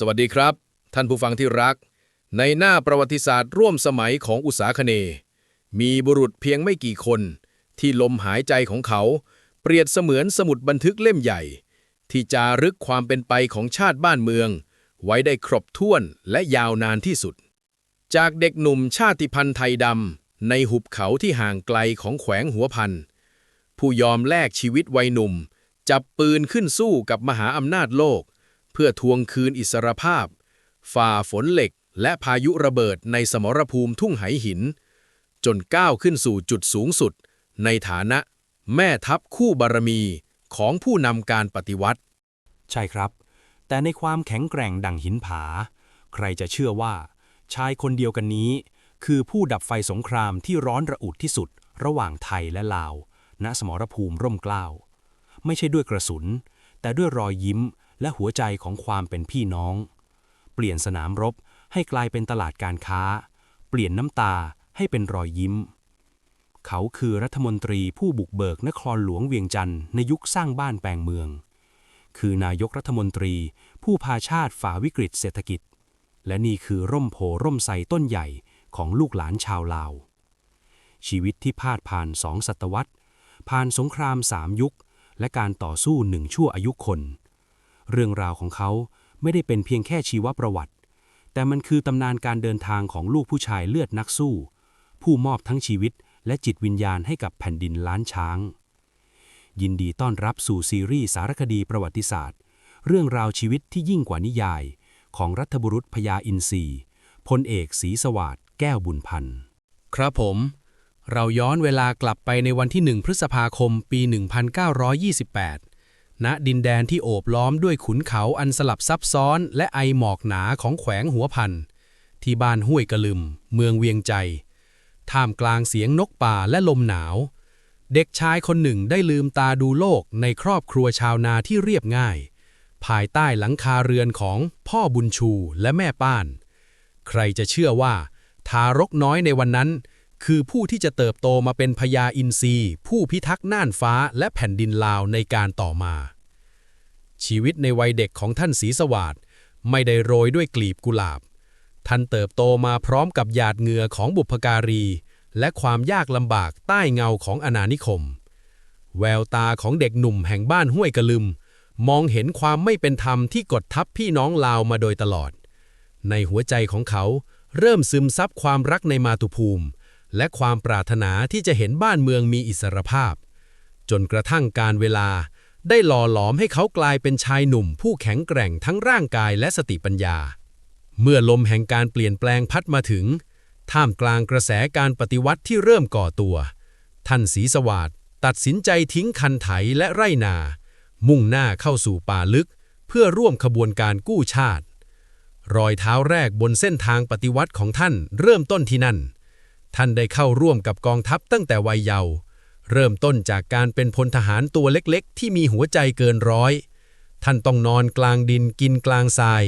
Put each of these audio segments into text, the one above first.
สวัสดีครับ ท่านผู้ฟังที่รัก ในหน้าประวัติศาสตร์ร่วมสมัยของอุษาคเน มีบุรุษเพียงไม่กี่คน ที่ลมหายใจของเขา เปรียบเสมือนสมุดบันทึกเล่มใหญ่ ที่จารึกความเป็นไปของชาติบ้านเมือง ไว้ได้ครบถ้วนและยาวนานที่สุด จากเด็กหนุ่มชาติพันธุ์ไทยดำในหุบเขาที่ห่างไกลของแขวงหัวพันผู้ยอมแลกชีวิตวัยหนุ่ม จับปืนขึ้นสู้กับมหาอำนาจโลก เพื่อทวงคืนอิสรภาพ ฝ่าฝนเหล็กและพายุระเบิดในสมรภูมิทุ่งไหหิน จนก้าวขึ้นสู่จุดสูงสุด ในฐานะแม่ทัพคู่บารมีของผู้นำการปฏิวัติ ใช่ครับ แต่ในความแข็งแกร่งดังหินผา ใครจะเชื่อว่า ชายคนเดียวกันนี้ คือผู้ดับไฟสงครามที่ร้อนระอุที่สุด ระหว่างไทยและลาว ณสมรภูมิร่มเกล้า ไม่ใช่ด้วยกระสุน แต่ด้วยรอยยิ้ม และหัวใจของความเป็นพี่น้อง เปลี่ยนสนามรบให้กลายเป็นตลาดการค้า เปลี่ยนน้ำตาให้เป็นรอยยิ้ม เขาคือรัฐมนตรีผู้บุกเบิกนครหลวงเวียงจันทร์ในยุคสร้างบ้านแปลงเมือง คือนายกรัฐมนตรี ผู้พาชาติฝ่าวิกฤตเศรษฐกิจ และนี่คือร่มโพร่มไทรต้นใหญ่ของลูกหลานชาวลาว ชีวิตที่พาดผ่านสองศตวรรษ ผ่านสงครามสามยุค และการต่อสู้หนึ่งชั่วอายุคน เรื่องราวของเขาไม่ได้เป็นเพียงแค่ชีวประวัติ แต่มันคือตำนานการเดินทางของลูกผู้ชายเลือดนักสู้ ผู้มอบทั้งชีวิตและจิตวิญญาณให้กับแผ่นดินล้านช้าง ยินดีต้อนรับสู่ซีรีส์สารคดีประวัติศาสตร์ เรื่องราวชีวิตที่ยิ่งกว่านิยาย ของรัฐบุรุษพญาอินทรีพลเอกศรีสวัสดิ์แก้วบุญพันธ์ครับผม เราย้อนเวลากลับไปในวันที่ 1 พฤษภาคม ปี 1928 ณดินแดนที่โอบล้อมด้วยขุนเขาอันสลับซับซ้อนและไอหมอกหนาของแขวงหัวพัน ที่บ้านห้วยกระลึม เมืองเวียงใจ ท่ามกลางเสียงนกป่าและลมหนาว เด็กชายคนหนึ่งได้ลืมตาดูโลกในครอบครัวชาวนาที่เรียบง่าย ภายใต้หลังคาเรือนของพ่อบุญชูและแม่ป้าน ใครจะเชื่อว่า ทารกน้อยในวันนั้น คือผู้ที่จะเติบโตมาเป็นพญาอินทรีผู้พิทักษ์น่านฟ้าและแผ่นดินลาวในการต่อมา ชีวิตในวัยเด็กของท่านศรีสวัสดิ์ไม่ได้โรยด้วยกลีบกุหลาบ ท่านเติบโตมาพร้อมกับหยาดเหงื่อของบุพการี และความยากลำบากใต้เงาของอาณานิคม แววตาของเด็กหนุ่มแห่งบ้านห้วยกระลึม มองเห็นความไม่เป็นธรรมที่กดทับพี่น้องลาวมาโดยตลอด ในหัวใจของเขาเริ่มซึมซับความรักในมาตุภูมิ และความปรารถนาที่จะเห็นบ้านเมืองมีอิสรภาพ จนกระทั่งการเวลาได้หล่อหลอมให้เขากลายเป็นชายหนุ่ม ผู้แข็งแกร่งทั้งร่างกายและสติปัญญา เมื่อลมแห่งการเปลี่ยนแปลงพัดมาถึง ท่ามกลางกระแสการปฏิวัติที่เริ่มก่อตัว ท่านศรีสวัสด์ตัดสินใจทิ้งคันไถและไร่นา มุ่งหน้าเข้าสู่ป่าลึก เพื่อร่วมขบวนการกู้ชาติ รอยเท้าแรกบนเส้นทางปฏิวัติของท่านเริ่มต้นที่นั่น ท่านได้เข้าร่วมกับกองทัพตั้งแต่วัยเยาว์เริ่มต้นจากการเป็นพลทหารตัวเล็กๆ ที่มีหัวใจเกินร้อย ท่านต้องนอนกลางดินกินกลางทราย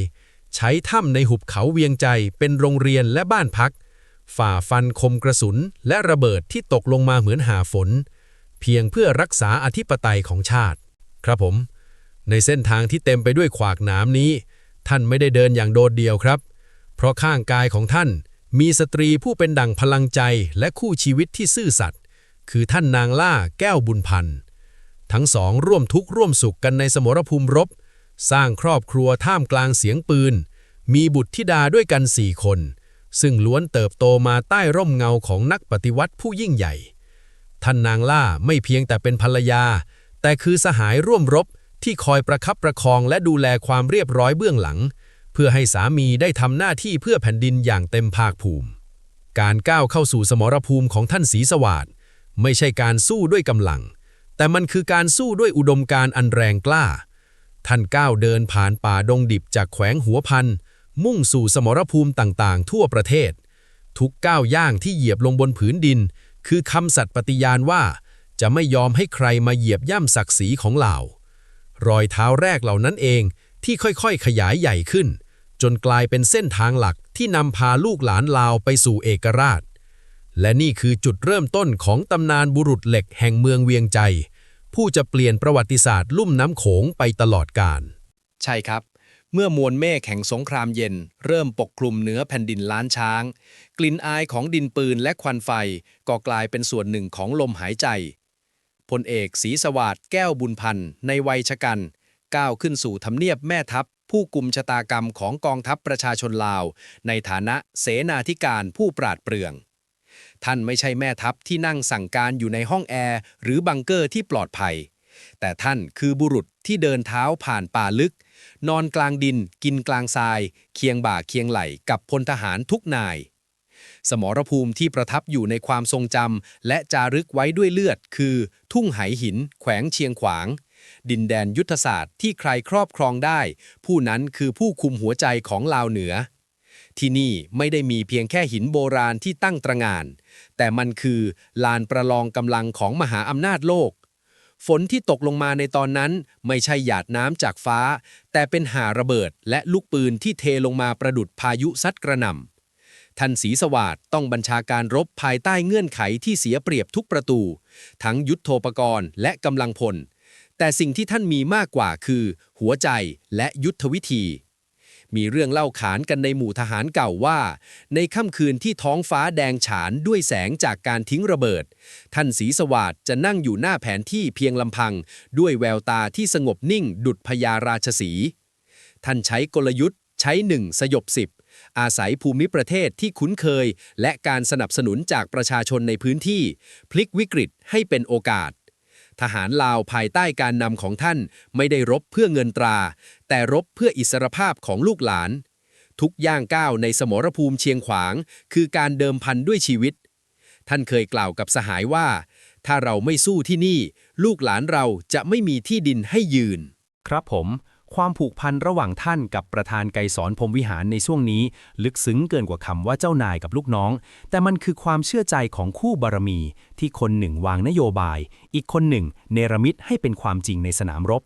ใช้ถ้ำในหุบเขาเวียงใจเป็นโรงเรียนและบ้านพัก ฝ่าฟันคมกระสุนและระเบิดที่ตกลงมาเหมือนหาฝน เพียงเพื่อรักษาอธิปไตยของชาติ ครับผม ในเส้นทางที่เต็มไปด้วยขวากหนามนี้ ท่านไม่ได้เดินอย่างโดดเดี่ยวครับ เพราะข้างกายของท่าน มีสตรีผู้เป็นดั่งพลังใจและคู่ชีวิตที่ซื่อสัตย์คือท่านนางล่าแก้วบุญพันธ์ทั้งสองร่วมทุกข์ร่วมสุขกันในสมรภูมิรบ สร้างครอบครัวท่ามกลางเสียงปืน มีบุตรธิดาด้วยกันสี่คน ซึ่งล้วนเติบโตมาใต้ร่มเงาของนักปฏิวัติผู้ยิ่งใหญ่ ท่านนางล่าไม่เพียงแต่เป็นภรรยา แต่คือสหายร่วมรบที่คอยประคับประคองและดูแลความเรียบร้อยเบื้องหลัง พื่อให้สามีได้ทำหน้าที่เพื่อแผ่นดินอย่างเต็มภาคภูมิ การก้าวเข้าสู่สมรภูมิของท่านศรีสวัสดิ์ไม่ใช่การสู้ด้วยกำลัง แต่มันคือการสู้ด้วยอุดมการอันแรงกล้า ท่านก้าวเดินผ่านป่าดงดิบจากแขวงหัวพัน มุ่งสู่สมรภูมิต่างๆ ทั่วประเทศ ทุกก้าวย่างที่เหยียบลงบนผืนดิน คือคำสัตย์ปฏิญาณว่า จะไม่ยอมให้ใครมาเหยียบย่ำศักดิ์ศรีของเหล่ารอยเท้าแรกเหล่านั้นเองที่ค่อยๆ ขยายใหญ่ขึ้น จนกลายเป็นเส้นทางหลักที่นำพาลูกหลานลาวไปสู่เอกราช และนี่คือจุดเริ่มต้นของตำนานบุรุษเหล็กแห่งเมืองเวียงใจ ผู้จะเปลี่ยนประวัติศาสตร์ลุ่มน้ำโขงไปตลอดกาลใช่ครับ เมื่อมวลเมฆแห่งสงครามเย็น เริ่มปกคลุมเหนือแผ่นดินล้านช้าง กลิ่นอายของดินปืนและควันไฟก็กลายเป็นส่วนหนึ่งของลมหายใจพลเอกศรีสวัสดิ์แก้วบุญพันธ์ในวัยชะกันก้าวขึ้นสู่ทำเนียบแม่ทัพ ผู้กุมชะตากรรมของกองทัพประชาชนลาว ในฐานะเสนาธิการผู้ปราดเปรื่อง ท่านไม่ใช่แม่ทัพที่นั่งสั่งการอยู่ในห้องแอร์หรือบังเกอร์ที่ปลอดภัย แต่ท่านคือบุรุษที่เดินเท้าผ่านป่าลึก นอนกลางดิน กินกลางทราย เคียงบ่าเคียงไหล่กับพลทหารทุกนาย สมรภูมิที่ประทับอยู่ในความทรงจำและจารึกไว้ด้วยเลือด คือ ทุ่งไหหิน แขวงเชียงขวาง ดินแดนยุทธศาสตร์ที่ใครครอบครองได้ ผู้นั้นคือผู้คุมหัวใจของลาวเหนือ ที่นี่ไม่ได้มีเพียงแค่หินโบราณที่ตั้งตระงาน แต่มันคือลานประลองกำลังของมหาอำนาจโลก ฝนที่ตกลงมาในตอนนั้นไม่ใช่หยาดน้ำจากฟ้า แต่เป็นหาระเบิดและลูกปืนที่เทลงมาประดุดพายุซัดกระหน่ำท่านศรีสวัสด์ต้องบัญชาการรบภายใต้เงื่อนไขที่เสียเปรียบทุกประตู ทั้งยุทธโธปกรณ์และกำลังพล แต่สิ่งที่ท่านมีมากกว่าคือ หัวใจและยุทธวิธี มีเรื่องเล่าขานกันในหมู่ทหารเก่าว่า ในค่ำคืนที่ท้องฟ้าแดงฉานด้วยแสงจากการทิ้งระเบิด ท่านศรีสวัสด์จะนั่งอยู่หน้าแผนที่เพียงลำพัง ด้วยแววตาที่สงบนิ่งดุจพญาราชสี ท่านใช้กลยุทธ์ใช้หนึ่งสยบสิบอาศัยภูมิประเทศที่คุ้นเคย และการสนับสนุนจากประชาชนในพื้นที่ พลิกวิกฤตให้เป็นโอกาส ทหารลาวภายใต้การนำของท่านไม่ได้รบเพื่อเงินตรา แต่รบเพื่ออิสรภาพของลูกหลาน ทุกย่างก้าวในสมรภูมิเชียงขวาง คือการเดิมพันด้วยชีวิต ท่านเคยกล่าวกับสหายว่า ถ้าเราไม่สู้ที่นี่ ลูกหลานเราจะไม่มีที่ดินให้ยืน ครับผม ความผูกพันระหว่างท่านกับประธานไกรสอนพรมวิหารในช่วงนี้ ลึกซึ้งเกินกว่าคำว่าเจ้านายกับลูกน้อง แต่มันคือความเชื่อใจของคู่บารมี ที่คนหนึ่งวางนโยบาย อีกคนหนึ่ง เนรมิตให้เป็นความจริงในสนามรบ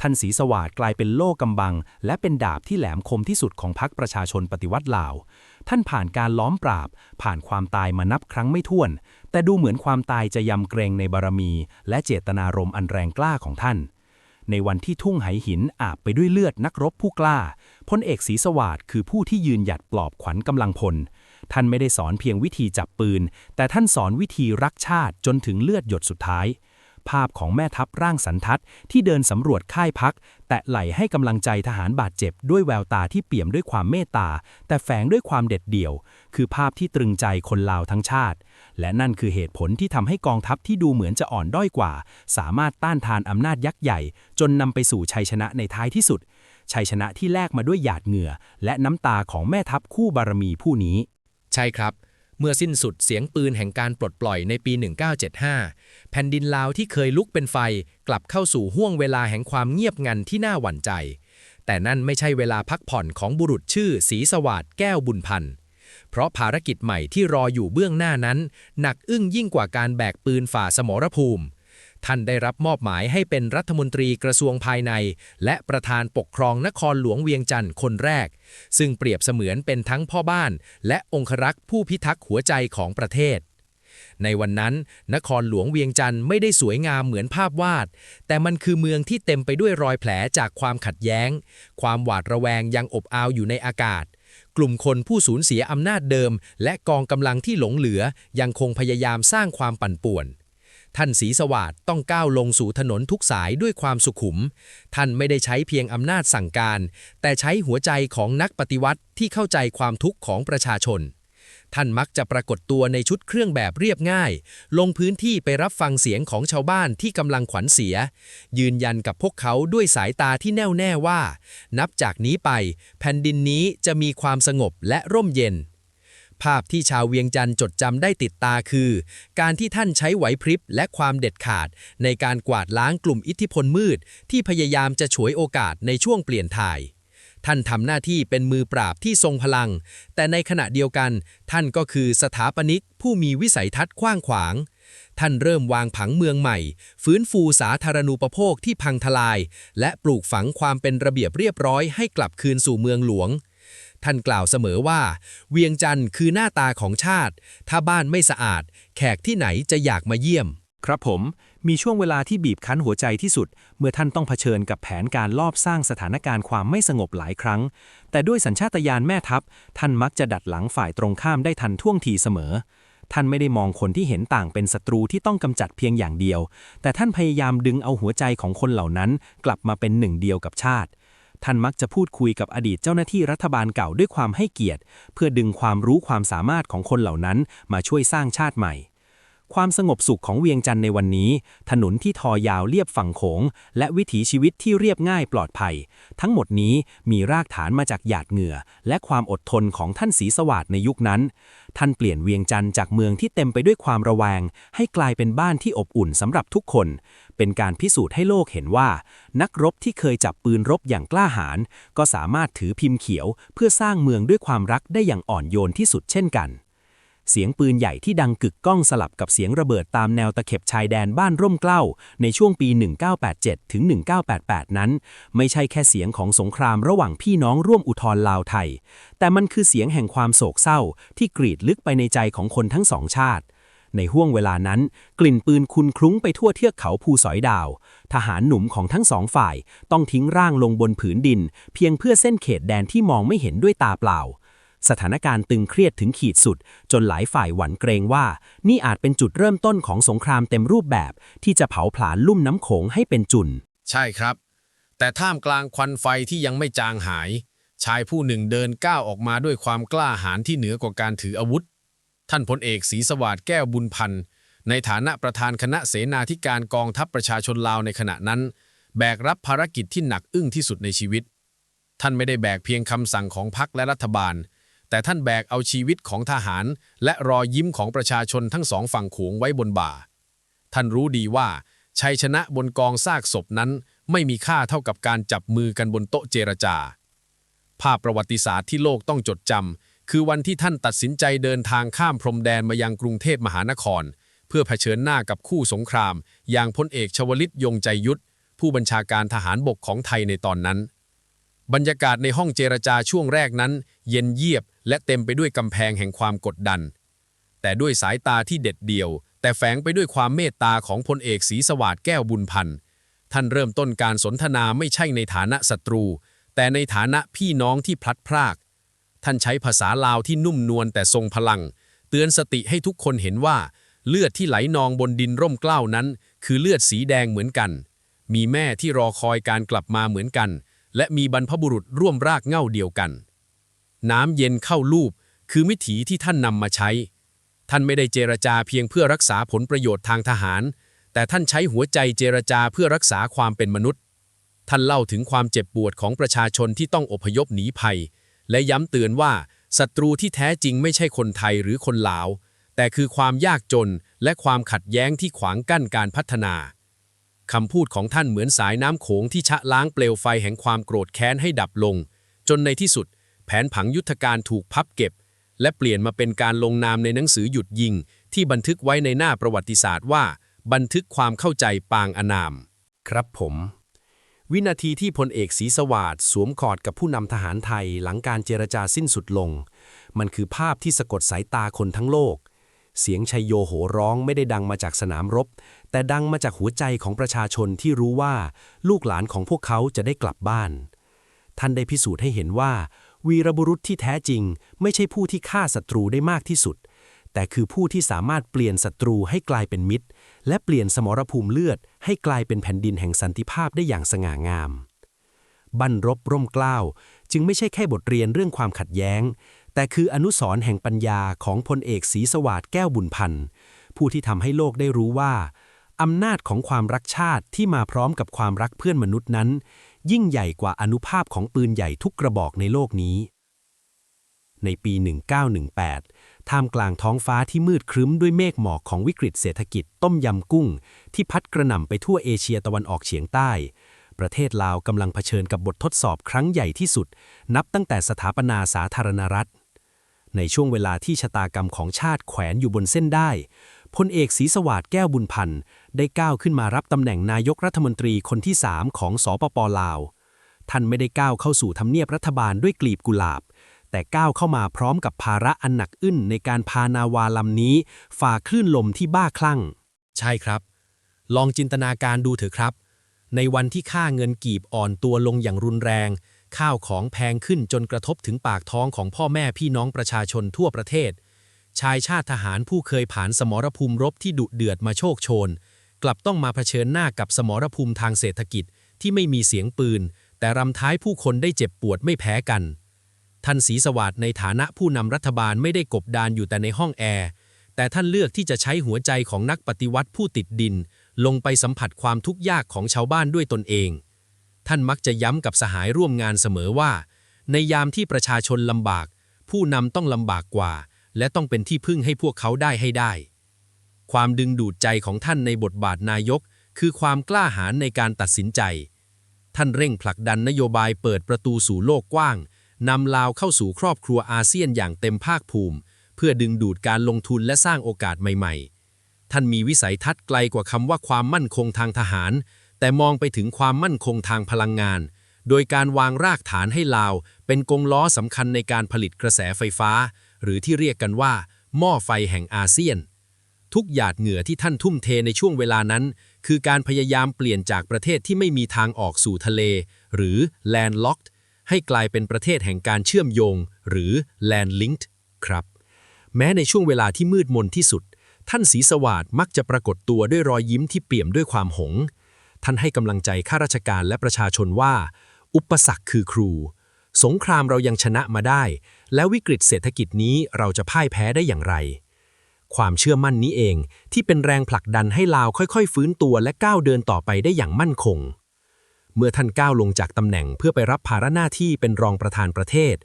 ท่านศรีสวัสดิ์กลายเป็นโล่กำบัง และเป็นดาบที่แหลมคมที่สุดของพรรคประชาชนปฏิวัติลาว ท่านผ่านการล้อมปราบ ผ่านความตายมานับครั้งไม่ถ้วน แต่ดูเหมือนความตายจะยำเกรงในบารมี และเจตนารมณ์อันแรงกล้าของท่าน ในวันที่ทุ่งไหหินอาบไปด้วยเลือดนักรบผู้กล้าพลเอกศรีสวัสดิ์คือผู้ที่ยืนหยัดปลอบขวัญกำลังพล ท่านไม่ได้สอนเพียงวิธีจับปืน แต่ท่านสอนวิธีรักชาติจนถึงเลือดหยดสุดท้าย ภาพของแม่ทัพร่างสันทัดที่เดินสำรวจค่ายพัก แตะไหลให้กำลังใจทหารบาดเจ็บด้วยแววตาที่เปี่ยมด้วยความเมตตา แต่แฝงด้วยความเด็ดเดี่ยว คือภาพที่ตรึงใจคนลาวทั้งชาติ และนั่นคือเหตุผลที่ทำให้กองทัพที่ดูเหมือนจะอ่อนด้อยกว่า สามารถต้านทานอำนาจยักษ์ใหญ่ จนนำไปสู่ชัยชนะในท้ายที่สุด ชัยชนะที่แลกมาด้วยหยาดเหงื่อ และน้ำตาของแม่ทัพคู่บารมีผู้นี้ ใช่ครับ เมื่อสิ้นสุดเสียงปืนแห่งการปลดปล่อยในปี 1975 แผ่นดินลาวที่เคยลุกเป็นไฟ กลับเข้าสู่ห้วงเวลาแห่งความเงียบงันที่น่าหวั่นใจ แต่นั่นไม่ใช่เวลาพักผ่อนของบุรุษชื่อศรีสวัสด์แก้วบุญพันธ์ เพราะภารกิจใหม่ที่รออยู่เบื้องหน้านั้น หนักอึ้งยิ่งกว่าการแบกปืนฝ่าสมรภูมิ ท่านได้รับมอบหมายให้เป็นรัฐมนตรีกระทรวงภายใน และประธานปกครองนครหลวงเวียงจันทร์คนแรก ซึ่งเปรียบเสมือนเป็นทั้งพ่อบ้าน และองครักษ์ผู้พิทักษ์หัวใจของประเทศในวันนั้น นครหลวงเวียงจันทร์ไม่ได้สวยงามเหมือนภาพวาด แต่มันคือเมืองที่เต็มไปด้วยรอยแผลจากความขัดแย้ง ความหวาดระแวงยังอบอาวอยู่ในอากาศ กลุ่มคนผู้สูญเสียอำนาจเดิม และกองกำลังที่หลงเหลือยังคงพยายามสร้างความปั่นป่วน ท่านศรีสวัสดิ์ต้องก้าวลงสู่ถนนทุกสายด้วยความสุขุม ท่านไม่ได้ใช้เพียงอำนาจสั่งการ แต่ใช้หัวใจของนักปฏิวัติที่เข้าใจความทุกข์ของประชาชน ท่านมักจะปรากฏตัวในชุดเครื่องแบบเรียบง่าย ลงพื้นที่ไปรับฟังเสียงของชาวบ้านที่กำลังขวัญเสีย ยืนยันกับพวกเขาด้วยสายตาที่แน่วแน่ว่า นับจากนี้ไป แผ่นดินนี้จะมีความสงบและร่มเย็น ภาพที่ชาวเวียงจันทร์จดจำได้ติดตาคือ การที่ท่านใช้ไหวพริบและความเด็ดขาด ในการกวาดล้างกลุ่มอิทธิพลมืด ที่พยายามจะฉวยโอกาสในช่วงเปลี่ยนถ่าย ท่านทำหน้าที่เป็นมือปราบที่ทรงพลัง แต่ในขณะเดียวกัน ท่านก็คือสถาปนิกผู้มีวิสัยทัศน์กว้างขวาง ท่านเริ่มวางผังเมืองใหม่ ฟื้นฟูสาธารณูปโภคที่พังทลาย และปลูกฝังความเป็นระเบียบเรียบร้อยให้กลับคืนสู่เมืองหลวง ท่านกล่าวเสมอว่า เวียงจันทร์คือหน้าตาของชาติ ถ้าบ้านไม่สะอาด แขกที่ไหนจะอยากมาเยี่ยม ครับผม มีช่วงเวลาที่บีบคั้นหัวใจที่สุด เมื่อท่านต้องเผชิญกับแผนการลอบสร้างสถานการณ์ความไม่สงบหลายครั้ง แต่ด้วยสัญชาตญาณแม่ทัพ ท่านมักจะดัดหลังฝ่ายตรงข้ามได้ทันท่วงทีเสมอ ท่านไม่ได้มองคนที่เห็นต่างเป็นศัตรูที่ต้องกำจัดเพียงอย่างเดียว แต่ท่านพยายามดึงเอาหัวใจของคนเหล่านั้น กลับมาเป็นหนึ่งเดียวกับชาติท่านมักจะพูดคุยกับอดีตเจ้าหน้าที่รัฐบาลเก่าด้วยความให้เกียรติ เพื่อดึงความรู้ความสามารถของคนเหล่านั้นมาช่วยสร้างชาติใหม่ ความสงบสุขของเวียงจันทร์ในวันนี้ ถนนที่ทอยาวเลียบฝั่งโขง และวิถีชีวิตที่เรียบง่ายปลอดภัย ทั้งหมดนี้มีรากฐานมาจากหยาดเหงื่อ และความอดทนของท่านศรีสวัสดในยุคนั้น ท่านเปลี่ยนเวียงจันทร์จากเมืองที่เต็มไปด้วยความระแวง ให้กลายเป็นบ้านที่อบอุ่นสำหรับทุกคน เป็นการพิสูจน์ให้โลกเห็นว่า นักรบที่เคยจับปืนรบอย่างกล้าหาญก็สามารถถือพิมพ์เขียว เพื่อสร้างเมืองด้วยความรักได้อย่างอ่อนโยนที่สุดเช่นกัน เสียงปืนใหญ่ที่ดังกึกก้องสลับกับเสียงระเบิดตามแนวตะเข็บชายแดนบ้านร่มเกล้าในช่วงปี 1987 ถึง 1988 นั้น ไม่ใช่แค่เสียงของสงครามระหว่างพี่น้องร่วมอุทธรลาวไทย แต่มันคือเสียงแห่งความโศกเศร้าที่กรีดลึกไปในใจของคนทั้งสองชาติในห้วงเวลานั้น กลิ่นปืนคุณคลุ้งไปทั่วเทือกเขาภูสอยดาว ทหารหนุ่มของทั้งสองฝ่าย ต้องทิ้งร่างลงบนผืนดิน เพียงเพื่อเส้นเขตแดนที่มองไม่เห็นด้วยตาเปล่า สถานการณ์ตึงเครียดถึงขีดสุด จนหลายฝ่ายหวั่นเกรงว่า นี่อาจเป็นจุดเริ่มต้นของสงครามเต็มรูปแบบ ที่จะเผาผลาญลุ่มน้ำโขงให้เป็นจุน ใช่ครับ แต่ท่ามกลางควันไฟที่ยังไม่จางหาย ชายผู้หนึ่งเดินก้าวออกมาด้วยความกล้าหาญที่เหนือกว่าการถืออาวุธ ท่านพลเอกศรีสวัสดิ์แก้วบุญพันธ์ในฐานะประธานคณะเสนาธิการกองทัพประชาชนลาวในขณะนั้น แบกรับภารกิจที่หนักอึ้งที่สุดในชีวิต ท่านไม่ได้แบกเพียงคำสั่งของพรรคและรัฐบาล แต่ท่านแบกเอาชีวิตของทหาร และรอยยิ้มของประชาชนทั้งสองฝั่งโขงไว้บนบ่า ท่านรู้ดีว่า ชัยชนะบนกองซากศพนั้น ไม่มีค่าเท่ากับการจับมือกันบนโต๊ะเจรจา ภาพประวัติศาสตร์ที่โลกต้องจดจำคือวันที่ท่านตัดสินใจเดินทางข้ามพรมแดนมายังกรุงเทพมหานคร เพื่อเผชิญหน้ากับคู่สงคราม อย่างพลเอกชวลิตยงใจยุทธผู้บัญชาการทหารบกของไทยในตอนนั้น บรรยากาศในห้องเจรจาช่วงแรกนั้น เย็นเยียบ และเต็มไปด้วยกำแพงแห่งความกดดัน แต่ด้วยสายตาที่เด็ดเดี่ยว แต่แฝงไปด้วยความเมตตาของพลเอกศรีสวัสดิ์แก้วบุญพันธ์ท่านเริ่มต้นการสนทนาไม่ใช่ในฐานะศัตรู แต่ในฐานะพี่น้องที่พลัดพราก ท่านใช้ภาษาลาวที่นุ่มนวลแต่ทรงพลัง เตือนสติให้ทุกคนเห็นว่า เลือดที่ไหลนองบนดินร่มเกล้านั้น คือเลือดสีแดงเหมือนกัน มีแม่ที่รอคอยการกลับมาเหมือนกัน และมีบรรพบุรุษร่วมรากเหง้าเดียวกัน น้ำเย็นเข้าลูบคือวิถีที่ท่านนำมาใช้ ท่านไม่ได้เจรจาเพียงเพื่อรักษาผลประโยชน์ทางทหาร แต่ท่านใช้หัวใจเจรจาเพื่อรักษาความเป็นมนุษย์ ท่านเล่าถึงความเจ็บปวดของประชาชนที่ต้องอพยพหนีภัย และย้ำเตือนว่าศัตรูที่แท้จริงไม่ใช่คนไทยหรือคนลาว แต่คือความยากจนและความขัดแย้งที่ขวางกั้นการพัฒนา คำพูดของท่านเหมือนสายน้ำโขงที่ชะล้างเปลวไฟแห่งความโกรธแค้นให้ดับลง จนในที่สุด แผนผังยุทธการถูกพับเก็บ และเปลี่ยนมาเป็นการลงนามในหนังสือหยุดยิง ที่บันทึกไว้ในหน้าประวัติศาสตร์ว่า บันทึกความเข้าใจปางอนาม ครับผม วินาทีที่พลเอกศรีสวัสดิ์สวมกอดกับผู้นำทหารไทยหลังการเจรจาสิ้นสุดลง มันคือภาพที่สะกดสายตาคนทั้งโลก เสียงชัยโยโหร้องไม่ได้ดังมาจากสนามรบ แต่ดังมาจากหัวใจของประชาชนที่รู้ว่า ลูกหลานของพวกเขาจะได้กลับบ้าน ท่านได้พิสูจน์ให้เห็นว่า วีรบุรุษที่แท้จริง ไม่ใช่ผู้ที่ฆ่าศัตรูได้มากที่สุด แต่คือผู้ที่สามารถเปลี่ยนศัตรูให้กลายเป็นมิตร และเปลี่ยนสมรภูมิเลือด ให้กลายเป็นแผ่นดินแห่งสันติภาพได้อย่างสง่างามบั้นรบร่มเกล้าจึงไม่ใช่แค่บทเรียนเรื่องความขัดแย้ง แต่คืออนุสร์แห่งปัญญาของพลเอกศรีสวัสดิ์แก้วบุญพันธ์ผู้ที่ทำให้โลกได้รู้ว่าอำนาจของความรักชาติที่มาพร้อมกับความรักเพื่อนมนุษย์นั้น ยิ่งใหญ่กว่าอนุภาพของปืนใหญ่ทุกกระบอกในโลกนี้ ในปี 1918 ท่ามกลางท้องฟ้าที่มืดครึ้มด้วยเมฆหมอกของวิกฤตเศรษฐกิจต้มยำกุ้ง ที่พัดกระหน่ำไปทั่วเอเชียตะวันออกเฉียงใต้ ประเทศลาวกำลังเผชิญกับบททดสอบครั้งใหญ่ที่สุด นับตั้งแต่สถาปนาสาธารณรัฐ ในช่วงเวลาที่ชะตากรรมของชาติแขวนอยู่บนเส้นได้ พลเอกศรีสวัสดิ์แก้วบุญพันธ์ได้ก้าวขึ้นมารับตำแหน่งนายกรัฐมนตรีคนที่สามของสปปลาว ท่านไม่ได้ก้าวเข้าสู่ทำเนียบรัฐบาลด้วยกลีบกุหลาบ แต่ก้าวเข้ามาพร้อมกับภาระอันหนักอึ้นในการพานาวาลำนี้ฝ่าคลื่นลมที่บ้าคลั่ง ใช่ครับ ลองจินตนาการดูเถอะครับ ในวันที่ค่าเงินกีบอ่อนตัวลงอย่างรุนแรง ข้าวของแพงขึ้นจนกระทบถึงปากท้องของพ่อแม่พี่น้องประชาชนทั่วประเทศ ชายชาติทหารผู้เคยผ่านสมรภูมิรบที่ดุเดือดมาโชคโชน กลับต้องมาเผชิญหน้ากับสมรภูมิทางเศรษฐกิจที่ไม่มีเสียงปืน แต่รำท้ายผู้คนได้เจ็บปวดไม่แพ้กัน ท่านศรีสวัสดิ์ในฐานะผู้นำรัฐบาลไม่ได้กบดานอยู่แต่ในห้องแอร์แต่ท่านเลือกที่จะใช้หัวใจของนักปฏิวัติผู้ติดดิน ลงไปสัมผัสความทุกข์ยากของชาวบ้านด้วยตนเอง ท่านมักจะย้ำกับสหายร่วมงานเสมอว่า ในยามที่ประชาชนลำบาก ผู้นำต้องลำบากกว่า และต้องเป็นที่พึ่งให้พวกเขาได้ให้ได้ ความดึงดูดใจของท่านในบทบาทนายก คือความกล้าหาญในการตัดสินใจ ท่านเร่งผลักดันนโยบายเปิดประตูสู่โลกกว้างนำลาวเข้าสู่ครอบครัวอาเซียนอย่างเต็มภาคภูมิ เพื่อดึงดูดการลงทุนและสร้างโอกาสใหม่ ๆ ท่านมีวิสัยทัศน์ไกลกว่าคำว่าความมั่นคงทางทหาร แต่มองไปถึงความมั่นคงทางพลังงาน โดยการวางรากฐานให้ลาว เป็นกงล้อสำคัญในการผลิตกระแสไฟฟ้า หรือที่เรียกกันว่า หม้อไฟแห่งอาเซียน ทุกหยาดเหงื่อที่ท่านทุ่มเทในช่วงเวลานั้น คือการพยายามเปลี่ยนจากประเทศที่ไม่มีทางออกสู่ทะเล หรือ landlocked ให้กลายเป็นประเทศแห่งการเชื่อมโยง หรือ landlinked ครับ แม้ในช่วงเวลาที่มืดมนที่สุด ท่านศรีสวัสดิ์มักจะปรากฏตัวด้วยรอยยิ้มที่เปี่ยมด้วยความหง ท่านให้กำลังใจข้าราชการและประชาชนว่า อุปสรรคคือครู สงครามเรายังชนะมาได้ แล้ววิกฤตเศรษฐกิจนี้เราจะพ่ายแพ้ได้อย่างไร ความเชื่อมั่นนี้เองที่เป็นแรงผลักดันให้ลาวค่อยๆ ฟื้นตัวและก้าวเดินต่อไปได้อย่างมั่นคง เมื่อท่านก้าวลงจากตำแหน่งเพื่อไปรับภาระหน้าที่เป็นรองประธานประเทศ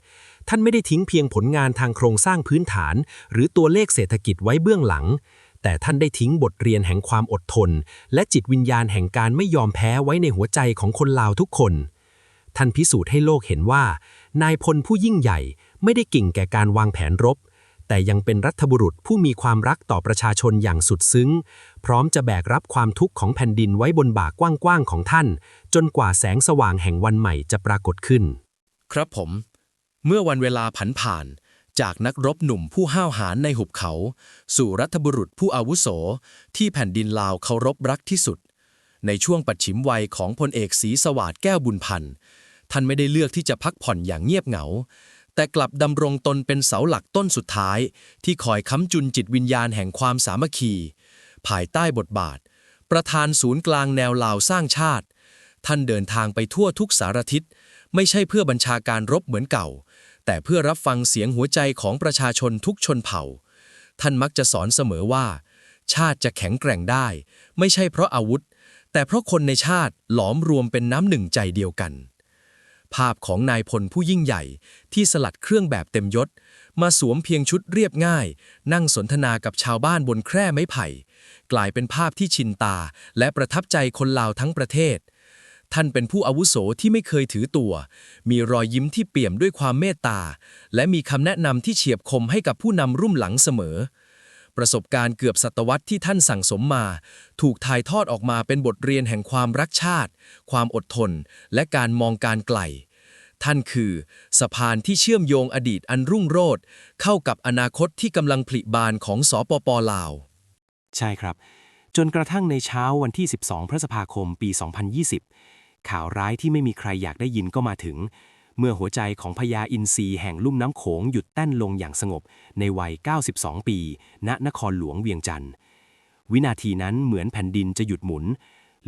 ท่านไม่ได้ทิ้งเพียงผลงานทางโครงสร้างพื้นฐาน หรือตัวเลขเศรษฐกิจไว้เบื้องหลัง แต่ท่านได้ทิ้งบทเรียนแห่งความอดทน และจิตวิญญาณแห่งการไม่ยอมแพ้ไว้ในหัวใจของคนลาวทุกคน ท่านพิสูจน์ให้โลกเห็นว่า นายพลผู้ยิ่งใหญ่ไม่ได้กิ่งแก่การวางแผนรบ แต่ยังเป็นรัฐบุรุษผู้มีความรักต่อประชาชนอย่างสุดซึ้ง พร้อมจะแบกรับความทุกข์ของแผ่นดินไว้บนบ่ากว้างๆของท่าน จนกว่าแสงสว่างแห่งวันใหม่จะปรากฏขึ้น ครับผม เมื่อวันเวลาผันผ่าน จากนักรบหนุ่มผู้ห้าวหาญในหุบเขา สู่รัฐบุรุษผู้อาวุโส ที่แผ่นดินลาวเคารพรักที่สุด ในช่วงปัดฉิมวัยของพลเอกศรีสวัสดิ์แก้วบุญพันธ์ท่านไม่ได้เลือกที่จะพักผ่อนอย่างเงียบเหงา แต่กลับดำรงตนเป็นเสาหลักต้นสุดท้าย ที่คอยค้ำจุนจิตวิญญาณแห่งความสามัคคี ภายใต้บทบาท ประธานศูนย์กลางแนวลาวสร้างชาติ ท่านเดินทางไปทั่วทุกสารทิศ ไม่ใช่เพื่อบัญชาการรบเหมือนเก่า แต่เพื่อรับฟังเสียงหัวใจของประชาชนทุกชนเผ่า ท่านมักจะสอนเสมอว่า ชาติจะแข็งแกร่งได้ ไม่ใช่เพราะอาวุธ แต่เพราะคนในชาติหลอมรวมเป็นน้ำหนึ่งใจเดียวกัน ภาพของนายพลผู้ยิ่งใหญ่ที่สลัดเครื่องแบบเต็มยศ มาสวมเพียงชุดเรียบง่าย นั่งสนทนากับชาวบ้านบนแคร่ไม้ไผ่ กลายเป็นภาพที่ชินตาและประทับใจคนลาวทั้งประเทศ ท่านเป็นผู้อาวุโสที่ไม่เคยถือตัว มีรอยยิ้มที่เปี่ยมด้วยความเมตตา และมีคำแนะนำที่เฉียบคมให้กับผู้นำรุ่มหลังเสมอ ประสบการณ์เกือบศตวรรษที่ท่านสั่งสมมา ถูกถ่ายทอดออกมาเป็นบทเรียนแห่งความรักชาติ ความอดทน และการมองการไกล ท่านคือ สะพานที่เชื่อมโยงอดีตอันรุ่งโรจน์เข้ากับอนาคตที่กำลังผลิบานของสปปลาว ใช่ครับ จนกระทั่งในเช้าวันที่ 12 พฤษภาคม ปี 2020 ข่าวร้ายที่ไม่มีใครอยากได้ยินก็มาถึง เมื่อหัวใจของพญาอินทรีแห่งลุ่มน้ำโขงหยุดเต้นลงอย่างสงบ ในวัย 92 ปี ณนครหลวงเวียงจันทร์วินาทีนั้นเหมือนแผ่นดินจะหยุดหมุน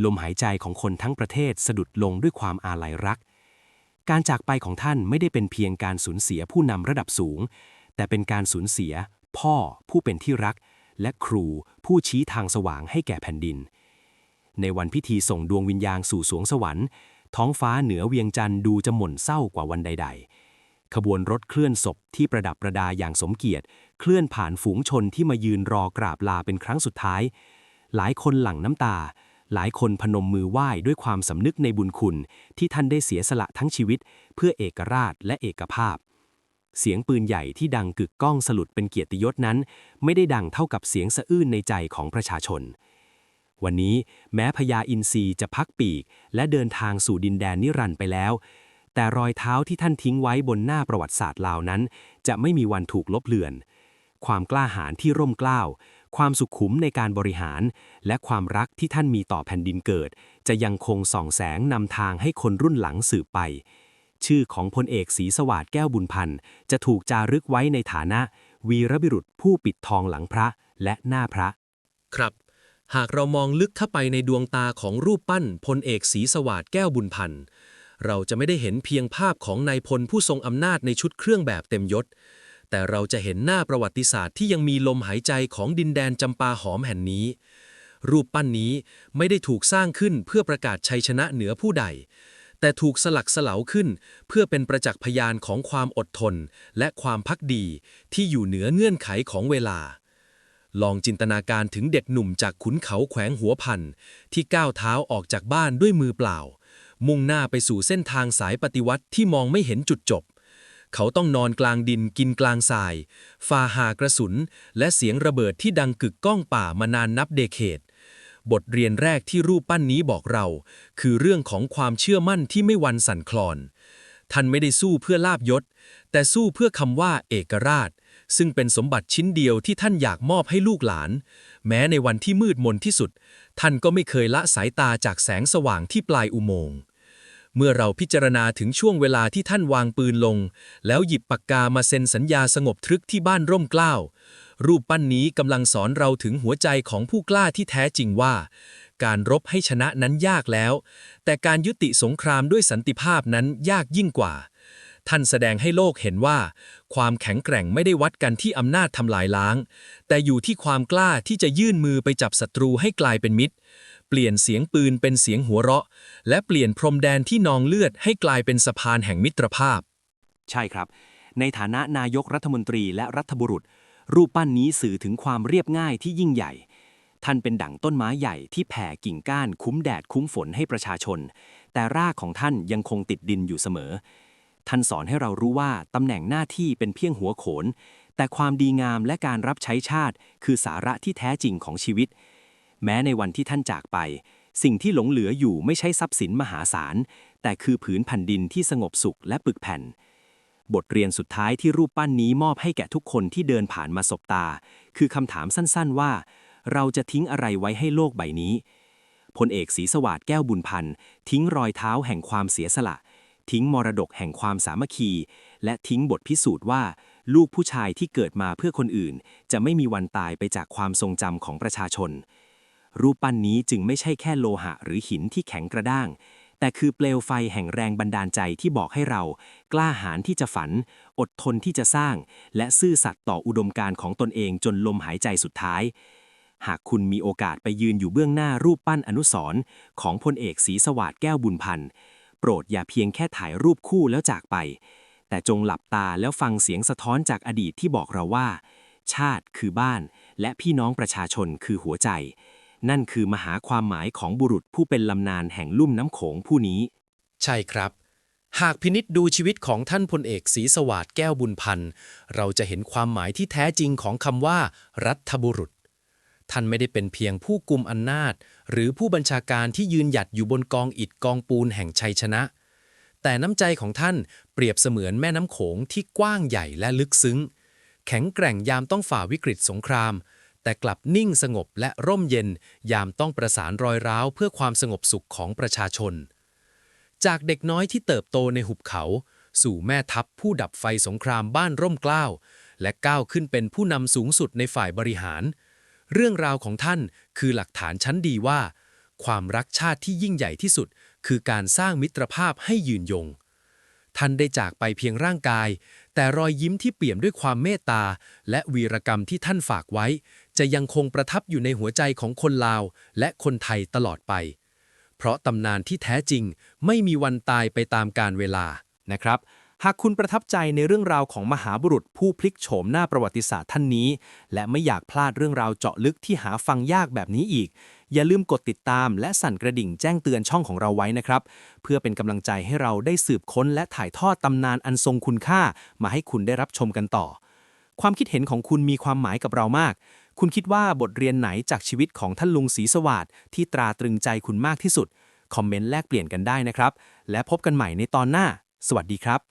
ลมหายใจของคนทั้งประเทศสะดุดลงด้วยความอาลัยรัก การจากไปของท่านไม่ได้เป็นเพียงการสูญเสียผู้นำระดับสูง แต่เป็นการสูญเสีย พ่อผู้เป็นที่รัก และครูผู้ชี้ทางสว่างให้แก่แผ่นดิน ในวันพิธีส่งดวงวิญญาณสู่สวงสวรรค์ ท้องฟ้าเหนือเวียงจันทร์ดูจะหม่นเศร้ากว่าวันใด ๆ ขบวนรถเคลื่อนศพที่ประดับประดาอย่างสมเกียรติเคลื่อนผ่านฝูงชนที่มายืนรอกราบลาเป็นครั้งสุดท้าย หลายคนหลั่งน้ำตา หลายคนพนมมือไหว้ด้วยความสำนึกในบุญคุณ ที่ท่านได้เสียสละทั้งชีวิต เพื่อเอกราชและเอกภาพ เสียงปืนใหญ่ที่ดังกึกก้องสลุดเป็นเกียรติยศนั้น ไม่ได้ดังเท่ากับเสียงสะอื้นในใจของประชาชน วันนี้แม้พญาอินทรีจะพักปีก และเดินทางสู่ดินแดนนิรันดร์ไปแล้ว แต่รอยเท้าที่ท่านทิ้งไว้บนหน้าประวัติศาสตร์ลาวนั้น จะไม่มีวันถูกลบเลือน ความกล้าหาญที่ร่มเกล้าความสุขุมในการบริหาร และความรักที่ท่านมีต่อแผ่นดินเกิด จะยังคงส่องแสงนำทางให้คนรุ่นหลังสืบไป ชื่อของพลเอกศรีสวัสดิ์แก้วบุญพันธ์จะถูกจารึกไว้ในฐานะ วีรบิรุษผู้ปิดทองหลังพระและหน้าพระ ครับ หากเรามองลึกเข้าไปในดวงตาของรูปปั้นพลเอกศรีสวัสดิ์แก้วบุญพันธ์เราจะไม่ได้เห็นเพียงภาพของนายพลผู้ทรงอำนาจในชุดเครื่องแบบเต็มยศ แต่เราจะเห็นหน้าประวัติศาสตร์ที่ยังมีลมหายใจของดินแดนจำปาหอมแห่งนี้ รูปปั้นนี้ไม่ได้ถูกสร้างขึ้นเพื่อประกาศชัยชนะเหนือผู้ใด แต่ถูกสลักสลาวขึ้น เพื่อเป็นประจักษ์พยานของความอดทน และความพักดีที่อยู่เหนือเงื่อนไขของเวลา ลองจินตนาการถึงเด็กหนุ่มจากขุนเขาแขวงหัวพัน ที่ก้าวเท้าออกจากบ้านด้วยมือเปล่า มุ่งหน้าไปสู่เส้นทางสายปฏิวัติที่มองไม่เห็นจุดจบ เขาต้องนอนกลางดินกินกลางทรายฝ่าหากระสุน และเสียงระเบิดที่ดังกึกก้องป่ามานานนับเดเคดบทเรียนแรกที่รูปปั้นนี้บอกเรา คือเรื่องของความเชื่อมั่นที่ไม่หวันสั่นคลอน ท่านไม่ได้สู้เพื่อลาบยศ แต่สู้เพื่อคำว่าเอกราช ซึ่งเป็นสมบัติชิ้นเดียวที่ท่านอยากมอบให้ลูกหลาน แม้ในวันที่มืดมนที่สุด ท่านก็ไม่เคยละสายตาจากแสงสว่างที่ปลายอุโมงค์เมื่อเราพิจารณาถึงช่วงเวลาที่ท่านวางปืนลง แล้วหยิบปากกามาเซ็นสัญญาสงบทึกที่บ้านร่มเกล้า รูปปั้นนี้กำลังสอนเราถึงหัวใจของผู้กล้าที่แท้จริงว่า การรบให้ชนะนั้นยากแล้ว แต่การยุติสงครามด้วยสันติภาพนั้นยากยิ่งกว่า ท่านแสดงให้โลกเห็นว่า ความแข็งแกร่งไม่ได้วัดกันที่อำนาจทำลายล้าง แต่อยู่ที่ความกล้าที่จะยื่นมือไปจับศัตรูให้กลายเป็นมิตร เปลี่ยนเสียงปืนเป็นเสียงหัวเราะ และเปลี่ยนพรมแดนที่นองเลือดให้กลายเป็นสะพานแห่งมิตรภาพ ใช่ครับ ในฐานะนายกรัฐมนตรีและรัฐบุรุษ รูปปั้นนี้สื่อถึงความเรียบง่ายที่ยิ่งใหญ่ท่านเป็นดั่งต้นไม้ใหญ่ที่แผ่กิ่งก้านคุ้มแดดคุ้มฝนให้ประชาชน แต่รากของท่านยังคงติดดินอยู่เสมอ ท่านสอนให้เรารู้ว่าตำแหน่งหน้าที่เป็นเพียงหัวโขน แต่ความดีงามและการรับใช้ชาติ คือสาระที่แท้จริงของชีวิต แม้ในวันที่ท่านจากไป สิ่งที่หลงเหลืออยู่ไม่ใช่ทรัพย์สินมหาศาล แต่คือผืนแผ่นดินที่สงบสุขและปึกแผ่น บทเรียนสุดท้ายที่รูปปั้นนี้มอบให้แก่ทุกคนที่เดินผ่านมาสบตา คือคำถามสั้นๆว่า เราจะทิ้งอะไรไว้ให้โลกใบนี้พลเอกศรีสวัสดิ์แก้วบุญพันธ์ทิ้งรอยเท้าแห่งความเสียสละ ทิ้งมรดกแห่งความสามัคคี และทิ้งบทพิสูจน์ว่า ลูกผู้ชายที่เกิดมาเพื่อคนอื่น จะไม่มีวันตายไปจากความทรงจำของประชาชน รูปปั้นนี้จึงไม่ใช่แค่โลหะหรือหินที่แข็งกระด้าง แต่คือเปลวไฟแห่งแรงบันดาลใจที่บอกให้เรา กล้าหาญที่จะฝัน อดทนที่จะสร้าง และซื่อสัตย์ต่ออุดมการณ์ของตนเองจนลมหายใจสุดท้ายหากคุณมีโอกาสไปยืนอยู่เบื้องหน้ารูปปั้นอนุสรณ์ของพลเอกศรีสวัสดิ์แก้วบุญพันธ์ ปรดอย่าเพียงแค่ถ่ายรูปคู่แล้วจากไป แต่จงหลับตาแล้วฟังเสียงสะท้อนจากอดีตที่บอกเราว่า ชาติคือบ้าน และพี่น้องประชาชนคือหัวใจ นั่นคือมหาความหมายของบุรุษผู้เป็นลำนานแห่งลุ่มน้ำโขงผู้นี้ ใช่ครับ หากพินิษดูชีวิตของท่านพลเอกศรีสวัสดิ์แก้วบุญพันธ์เราจะเห็นความหมายที่แท้จริงของคำว่า รัฐบุรุษ ท่านไม่ได้เป็นเพียงผู้กุมอำนาจ หรือผู้บัญชาการที่ยืนหยัดอยู่บนกองอิฐกองปูนแห่งชัยชนะ แต่น้ำใจของท่านเปรียบเสมือนแม่น้ำโขงที่กว้างใหญ่และลึกซึ้ง แข็งแกร่งยามต้องฝ่าวิกฤตสงคราม แต่กลับนิ่งสงบและร่มเย็นยามต้องประสานรอยร้าวเพื่อความสงบสุขของประชาชน จากเด็กน้อยที่เติบโตในหุบเขา สู่แม่ทัพผู้ดับไฟสงครามบ้านร่มเกล้าและก้าวขึ้นเป็นผู้นำสูงสุดในฝ่ายบริหาร เรื่องราวของท่านคือหลักฐานชั้นดีว่า ความรักชาติที่ยิ่งใหญ่ที่สุด คือการสร้างมิตรภาพให้ยืนยง ท่านได้จากไปเพียงร่างกาย แต่รอยยิ้มที่เปี่ยมด้วยความเมตตา และวีรกรรมที่ท่านฝากไว้ จะยังคงประทับอยู่ในหัวใจของคนลาว และคนไทยตลอดไป เพราะตำนานที่แท้จริงไม่มีวันตายไปตามกาลเวลานะครับ หากคุณประทับใจในเรื่องราวของมหาบุรุษผู้พลิกโฉมหน้าประวัติศาสตร์ท่านนี้ และไม่อยากพลาดเรื่องราวเจาะลึกที่หาฟังยากแบบนี้อีก อย่าลืมกดติดตามและสั่นกระดิ่งแจ้งเตือนช่องของเราไว้นะครับ เพื่อเป็นกำลังใจให้เราได้สืบค้นและถ่ายทอดตำนานอันทรงคุณค่า มาให้คุณได้รับชมกันต่อ ความคิดเห็นของคุณมีความหมายกับเรามาก คุณคิดว่าบทเรียนไหนจากชีวิตของท่านลุงศรีสวัสดิ์ที่ตราตรึงใจคุณมากที่สุดคอมเมนต์แลกเปลี่ยนกันได้นะครับ และพบกันใหม่ในตอนหน้า สวัสดีครับ